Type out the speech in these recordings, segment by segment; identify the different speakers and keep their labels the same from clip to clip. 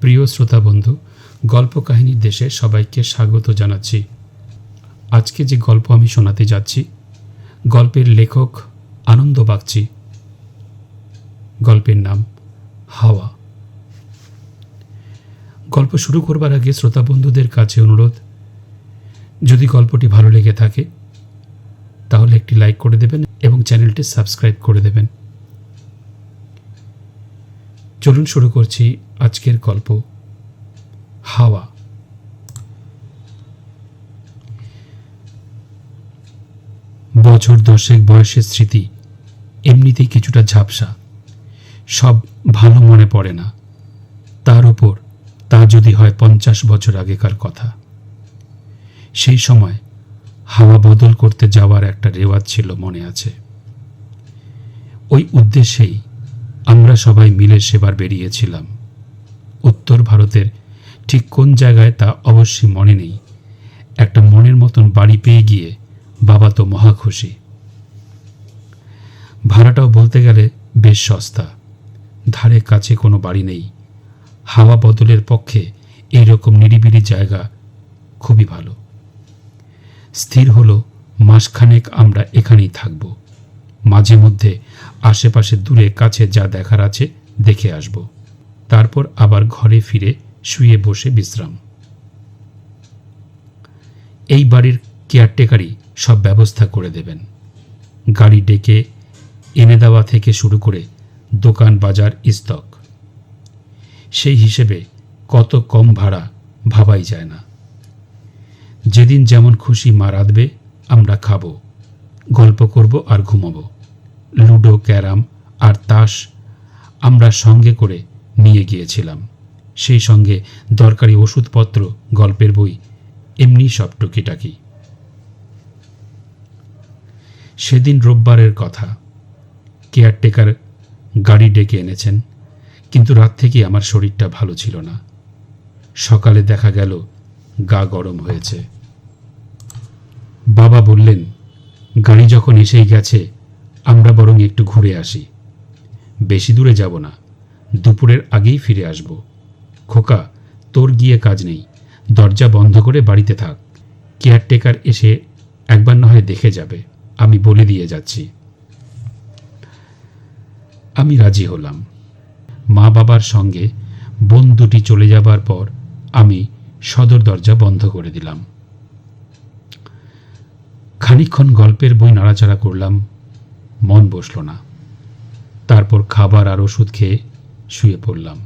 Speaker 1: প্রিয় শ্রোতা বন্ধু গল্প কাহিনীর দেশে সবাইকে স্বাগত জানাচ্ছি। আজকে যে গল্প আমি শোনাতে যাচ্ছি, গল্পের লেখক আনন্দ বাগচি। গল্পের নাম হাওয়া। গল্প শুরু করবার আগে শ্রোতা বন্ধুদের কাছে অনুরোধ, যদি গল্পটি ভালো লেগে থাকে, তাহলে একটি লাইক করে দেবেন এবং চ্যানেলটি সাবস্ক্রাইব করে দেবেন। চলুন শুরু করছি আজকের গল্প। হাওয়া। বছর দশেক বয়সের স্মৃতি, এমনিতেই কিছুটা ঝাপসা। সব ভালো মনে পড়ে না। তার উপর, তা যদি হয় পঞ্চাশ বছর আগেকার কথা। সেই সময়, হাওয়া বদল করতে যাওয়ার একটা রেওয়াজ ছিল মনে আছে। ওই উদ্দেশ্যেই আমরা সবাই মিলে সেবার বেরিয়েছিলাম। উত্তর ভারতের ঠিক কোন জায়গায় তা অবশ্যই মনে নেই। একটা মনের মতন বাড়ি পেয়ে গিয়ে বাবা তো মহা খুশি। ভাড়াটাও বলতে গেলে বেশ সস্তা। ধারে কাছে কোনো বাড়ি নেই। হাওয়া বদলের পক্ষে এই রকম নিরিবিলি জায়গা খুবই ভালো। স্থির হলো মাসখানেক আমরা এখানেই থাকব। মাঝে মধ্যে আশেপাশে দূরে কাছে যা দেখার আছে দেখে আসব। তারপর আবার ঘরে ফিরে শুয়ে বসে বিশ্রাম। এই বাড়ির কেয়ারটেকারই সব ব্যবস্থা করে দেবেন। গাড়ি ডেকে এনে দেওয়া থেকে শুরু করে দোকান, বাজার স্তক সেই হিসেবে কত কম ভাড়া ভাবাই যায় না। যেদিন যেমন খুশি মা রাঁধবে, আমরা খাব। গল্প করব আর ঘুমাবো। লুডো, ক্যারাম আর তাস আমরা সঙ্গে করে নিয়ে গিয়েছিলাম। সেই সঙ্গে দরকারি ওষুধপত্র, গল্পের বই, এমনি সব টুকিটাকি। সেদিন রোববারের কথা। কেয়ারটেকার গাড়ি ডেকে এনেছেন, কিন্তু রাত থেকে আমার শরীরটা ভালো ছিল না। সকালে দেখা গেল, গা গরম হয়েছে। বাবা বললেন গাড়ি যখন এসেই গেছে, আমরা বরং একটু ঘুরে আসি। বেশি দূরে যাব না, দুপুরের আগেই ফিরে আসব। খোকা, তোর গিয়ে কাজ নেই। দরজা বন্ধ করে বাড়িতে থাক। কেয়ারটেকার এসে একবার না হয় দেখে যাবে। আমি বলে দিয়ে যাচ্ছি। আমি রাজি হলাম। মা বাবার সঙ্গে বোন দুটি চলে যাবার পর আমি সদর দরজা বন্ধ করে দিলাম। খানিক্ষণ গল্পের বই নাড়াচাড়া করলাম, মন বসল না। তারপর খাবার আর ওষুধ খেয়ে শুয়ে পড়লাম।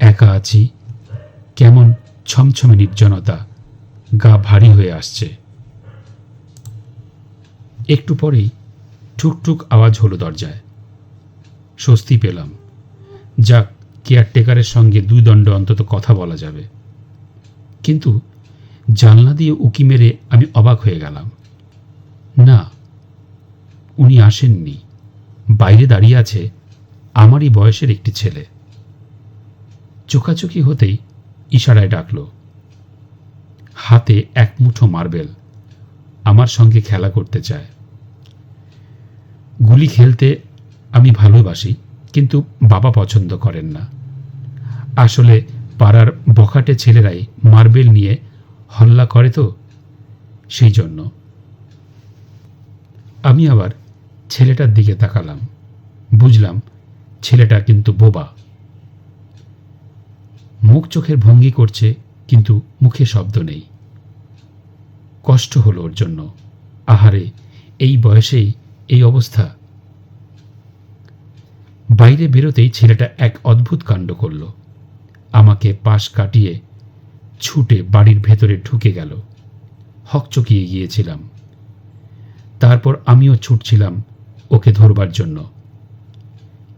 Speaker 1: একা আছি, কেমন ছমছমে নির্জনতা, গা ভারী হয়ে আসছে। একটু পরেই ঠুকঠুক আওয়াজ হলো দরজায়। স্বস্তি পেলাম, যাক কেয়ারটেকারের সঙ্গে দুই দণ্ড অন্তত কথা বলা যাবে। কিন্তু জানলা দিয়ে উকি মেরে আমি অবাক হয়ে গেলাম। না, উনি আসেননি। বাইরে দাঁড়িয়ে আছে আমারই বয়সের একটি ছেলে। চোখাচোখি হতেই ইশারায় ডাকল, হাতে এক মুঠো মার্বেল, আমার সঙ্গে খেলা করতে চায়। গুলি খেলতে আমি ভালোবাসি, কিন্তু বাবা পছন্দ করেন না। আসলে পাড়ার বখাটে ছেলেরাই মার্বেল নিয়ে হল্লা করে তো? সেই জন্য। আমি আবার ছেলেটার দিকে তাকালাম। বুঝলাম ছেলেটা কিন্তু বোবা। মুখ চোখের ভঙ্গি করছে, কিন্তু মুখে শব্দ নেই। কষ্ট হলো ওর জন্য। আহারে, এই বয়সেই এই অবস্থা। বাইরে বেরোতেই ছেলেটা এক অদ্ভুত কাণ্ড করল। আমাকে পাশ কাটিয়ে ছুটে বাড়ির ভেতরে ঢুকে গেল। হকচকিয়ে গিয়েছিলাম। তারপর আমিও ছুটছিলাম ওকে ধরবার জন্য।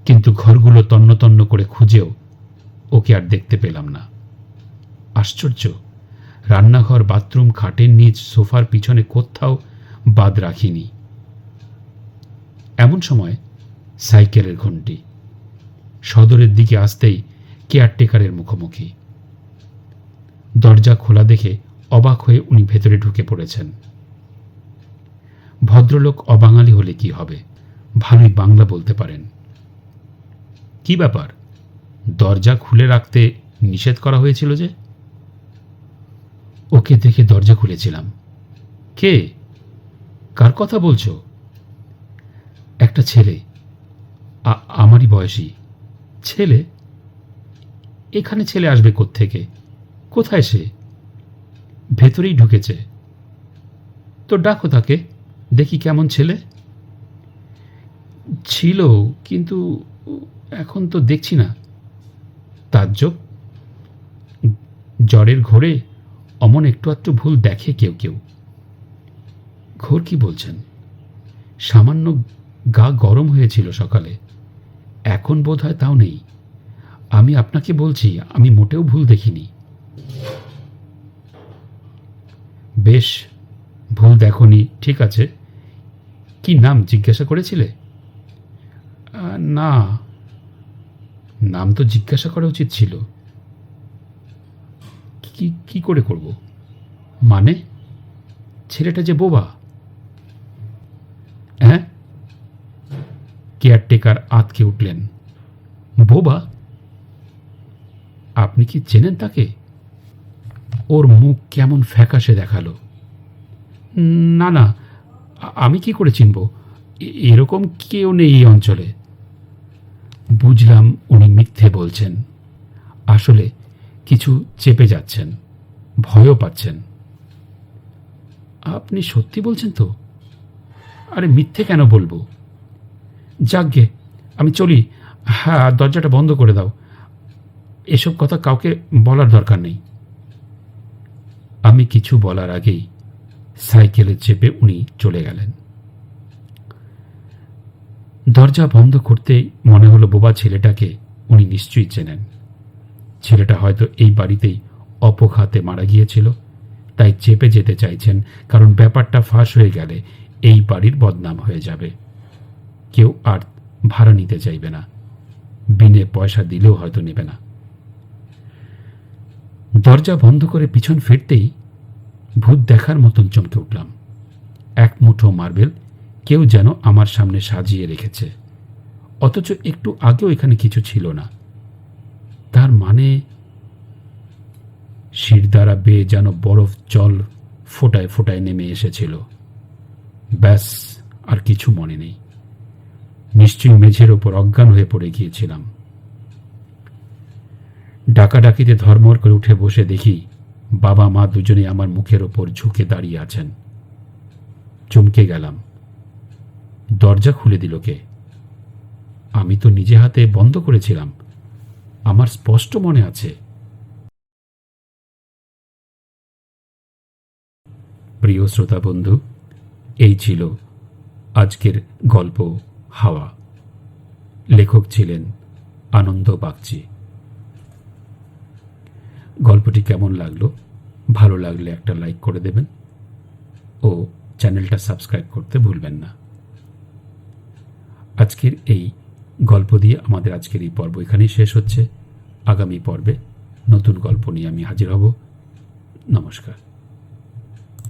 Speaker 1: কিন্তু ঘরগুলো তন্ন তন্ন করে খুঁজেও ওকে আর দেখতে পেলাম না। আশ্চর্য, রান্নাঘর, বাথরুম, খাটের নিচ, সোফার পিছনে কোথাও বাদ রাখিনি। এমন সময় সাইকেলের ঘন্টি সদরের দিকে আসতেই কেয়ারটেকারের মুখোমুখি। দরজা খোলা দেখে অবাক হয়ে উনি ভেতরে ঢুকে পড়েছেন। ভদ্রলোক অবাঙালি হলে কি হবে? ভালোই বাংলা বলতে পারেন। কি ব্যাপার? দরজা খুলে রাখতে নিষেধ করা হয়েছিল যে? ওকে দেখে দরজা খুলেছিলাম। কে? কার কথা বলছো? একটা ছেলে। আমারই বয়সী। ছেলে? এখানে ছেলে আসবে থেকে কোথায় সে? ভেতরেই ঢুকেছে। তো ডাকো তাকে, দেখি কেমন ছেলে। ছিল, কিন্তু এখন তো দেখছি না। তাজ্জব, জ্বরের ঘোরে অমন একটু আধটু ভুল দেখে কেউ কেউ। ঘোর কি বলছেন? সামান্য গা গরম হয়েছিল সকালে। এখন বোধ হয় তাও নেই। আমি আপনাকে বলছি, আমি মোটেও ভুল দেখিনি। বেশ, ভুল দেখনি, ঠিক আছে। কি নাম জিজ্ঞাসা করেছিলে? না। নাম তো জিজ্ঞাসা করা উচিত ছিল। কি কি করে করব? মানে? ছেলেটা যে বোবা। হ্যাঁ? কেয়ারটেকার আতকে উঠলেন। বোবা? আপনি কি চেনেন তাকে? ওর মুখ কেমন ফ্যাকাশে দেখাল। না না, আমি কি করে চিনব? এরকম কেউ নেই এই অঞ্চলে। বুঝলাম উনি মিথ্যে বলছেন। আসলে কিছু চেপে যাচ্ছেন, ভয়ও পাচ্ছেন। আপনি সত্যি বলছেন তো? আরে, মিথ্যে কেন বলব? যাকগে, আমি চলি। হ্যাঁ দরজাটা বন্ধ করে দাও। এসব কথা কাউকে বলার দরকার নেই। আমি কিছু বলার আগেই সাইকেলে চেপে উনি চলে গেলেন। দরজা বন্ধ করতেই মনে হলো বোবা ছেলেটাকে উনি নিশ্চয়ই চেনেন। ছেলেটা হয়তো এই বাড়িতেই অপঘাতে মারা গিয়েছিল, তাই চেপে যেতে চাইছেন, কারণ ব্যাপারটা ফাঁস হয়ে গেলে এই বাড়ির বদনাম হয়ে যাবে। কেউ আর ভাড়া নিতে চাইবে না। বিনে পয়সা দিলেও হয়তো নেবে না। দরজা বন্ধ করে পিছন ফিরতেই ভূত দেখার মতন চমকে উঠলাম। এক মুঠো মার্বেল কেউ যেন আমার সামনে সাজিয়ে রেখেছে। অথচ একটু আগেও এখানে কিছু ছিল না। তার মানে শির দ্বারা বেয়ে যেন বরফ জল ফোটায় ফোটায় নেমে এসেছিল। ব্যাস, আর কিছু মনে নেই। নিশ্চয়ই মেঝের ওপর অজ্ঞান হয়ে পড়ে গিয়েছিলাম। ডাকাডাকিতে ধর্মর করে উঠে বসে দেখি বাবা মা দুজনে আমার মুখের ওপর ঝুঁকে দাঁড়িয়ে আছেন। চমকে গেলাম। দরজা খুলে দিল কে? আমি তো নিজে হাতে বন্ধ করেছিলাম। আমার স্পষ্ট মনে আছে। প্রিয় শ্রোতা বন্ধু, এই ছিল আজকের গল্প হাওয়া। লেখক ছিলেন আনন্দ বাগচি। গল্পটি কেমন লাগল? ভালো লাগলে একটা লাইক করে দেবেন। ও চ্যানেলটা সাবস্ক্রাইব করতে ভুলবেন না। আজকের এই গল্প দিয়ে আমাদের আজকের এই পর্ব এখানেই শেষ হচ্ছে। আগামী পর্বে নতুন গল্প নিয়ে আমি হাজির হব। নমস্কার।